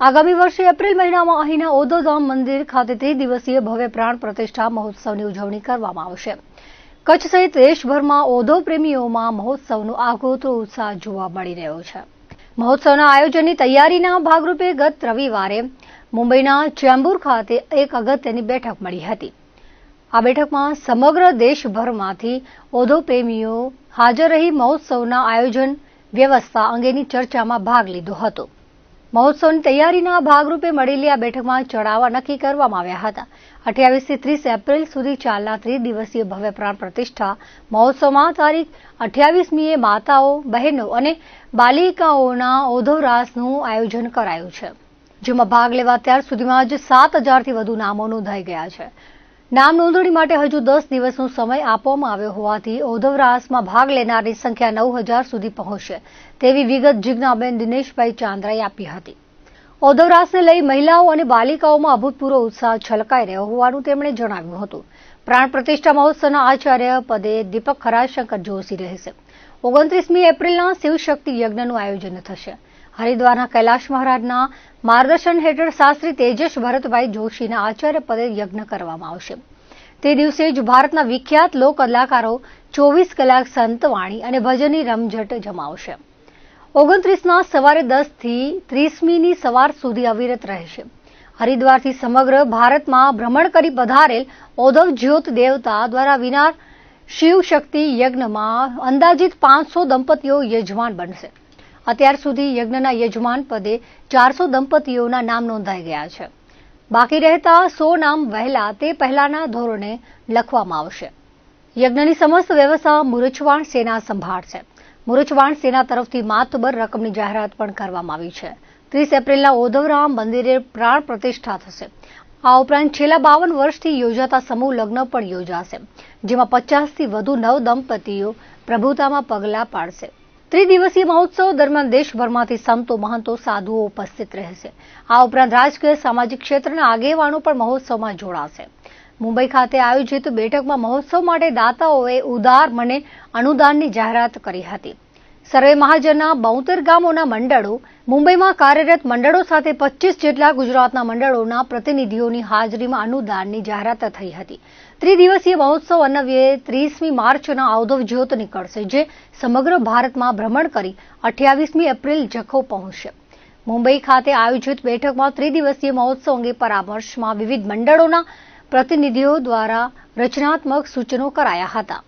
આગામી વર્ષે એપ્રિલ મહિનામાં અહીંના ઓદોધામ મંદિર ખાતે ત્રિદિવસીય ભવ્ય પ્રાણ પ્રતિષ્ઠા મહોત્સવની ઉજવણી કરવામાં આવશે. કચ્છ સહિત દેશભરમાં ઓધો પ્રેમીઓમાં મહોત્સવનો આગોતરો ઉત્સાહ જોવા મળી રહ્યો છે. મહોત્સવના આયોજનની તૈયારીના ભાગરૂપે ગત રવિવારે મુંબઈના ચેમ્બુર ખાતે એક અગત્યની બેઠક મળી હતી. આ બેઠકમાં સમગ્ર દેશભરમાંથી ઓધો પ્રેમીઓ હાજર રહી મહોત્સવના આયોજન વ્યવસ્થા અંગેની ચર્ચામાં ભાગ લીધો હતો. મહોત્સવની તૈયારીના ભાગરૂપે મળેલી આ બેઠકમાં ચડાવવા નક્કી કરવામાં આવ્યા હતા. અઠ્યાવીસથી ત્રીસ એપ્રિલ સુધી ચાલનાર ત્રિદિવસીય ભવ્ય પ્રાણ પ્રતિષ્ઠા મહોત્સવમાં તારીખ અઠ્યાવીસમીએ માતાઓ, બહેનો અને બાલિકાઓના ઓધોરાસનું આયોજન કરાયું છે, જેમાં ભાગ લેવા અત્યાર સુધીમાં જ સાત હજારથી વધુ નામો નોંધાઈ ગયા છે. નામ નોંધણી માટે હજુ દસ દિવસનો સમય આપવામાં આવ્યો હોવાથી ઓધવરાસમાં ભાગ લેનારની સંખ્યા નવ હજાર સુધી પહોંચશે તેવી વિગત જિજ્ઞાબેન દિનેશભાઈ ચાંદ્રાએ આપી હતી. ઓધવરાસને લઈ મહિલાઓ અને બાલિકાઓમાં અભૂતપૂર્વ ઉત્સાહ છલકાઈ રહ્યો હોવાનું તેમણે જણાવ્યું હતું. પ્રાણ પ્રતિષ્ઠા મહોત્સવના આચાર્ય પદે દીપક ખરાશંકર જોશી રહેશે ઓગણત્રીસમી એપ્રિલના શિવશક્તિ યજ્ઞનું આયોજન થશે. હરિદ્વારના કૈલાશ મહારાજના માર્ગદર્શન હેઠળ શાસ્ત્રી તેજસ ભરતભાઈ જોશીના આચાર્ય પદે યજ્ઞ કરવામાં આવશે. તે દિવસે જ ભારતના વિખ્યાત લોક કલાકારો ચોવીસ કલાક સંતવાણી અને ભજનની રમઝટ જમાવશે. ઓગણત્રીસના સવારે દસથી ત્રીસમીની સવાર સુધી અવિરત રહેશે. હરિદ્વારથી સમગ્ર ભારતમાં ભ્રમણ કરી પધારેલ ઓધવ જ્યોત દેવતા દ્વારા વિનાર શિવ શક્તિ યજ્ઞમાં અંદાજિત પાંચસો દંપતીઓ યજમાન બનશે. અત્યાર સુધી યજ્ઞના યજમાન પદે ચારસો દંપતીઓના નામ નોંધાઈ ગયા છે. બાકી રહેતા સો નામ વહેલા તે પહેલાના ધોરણે લખવામાં આવશે. યજ્ઞની સમસ્ત વ્યવસ્થા મુરચવાણ સેના સંભાળશે મુરચવાણ સેના તરફથી માતબર રકમની જાહેરાત પણ કરવામાં આવી છે. ત્રીસ એપ્રિલના ઓધવરામ મંદિરે પ્રાણ પ્રતિષ્ઠા થશે. આ ઉપરાંત છેલ્લા બાવન વર્ષથી યોજાતા સમૂહ લગ્ન પણ યોજાશે, જેમાં પચાસથી વધુ નવ દંપતીઓ પ્રભુતામાં પગલાં પાડશે. ત્રિદિવસીય મહોત્સવ દરમિયાન દેશભરમાંથી સંતો, મહંતો, સાધુઓ ઉપસ્થિત રહેશે. આ ઉપરાંત રાજકીય, સામાજિક ક્ષેત્રના આગેવાનો પણ મહોત્સવમાં જોડાશે. મુંબઈ ખાતે આયોજિત બેઠકમાં મહોત્સવ માટે દાતાઓએ ઉદાર મને અનુદાનની જાહેરાત કરી હતી. સર્વે મહાજનના બોતેર ગામોના મંડળો મુંબઈમાં કાર્યરત મંડળો સાથે પચીસ જેટલા ગુજરાતના મંડળોના પ્રતિનિધિઓની હાજરીમાં અનુદાનની જાહેરાત થઈ હતી. ત્રિદિવસીય મહોત્સવ અન્નવ્યે ત્રીસમી માર્ચના ઔધવ જ્યોત નીકળશે, જે સમગ્ર ભારતમાં ભ્રમણ કરી અઠ્યાવીસમી એપ્રિલ જખો પહોંચશે. મુંબઈ ખાતે આયોજિત બેઠકમાં ત્રિદિવસીય મહોત્સવ અંગે પરામર્શમાં વિવિધ મંડળોના પ્રતિનિધિઓ દ્વારા રચનાત્મક સૂચનો કરાયા હતા.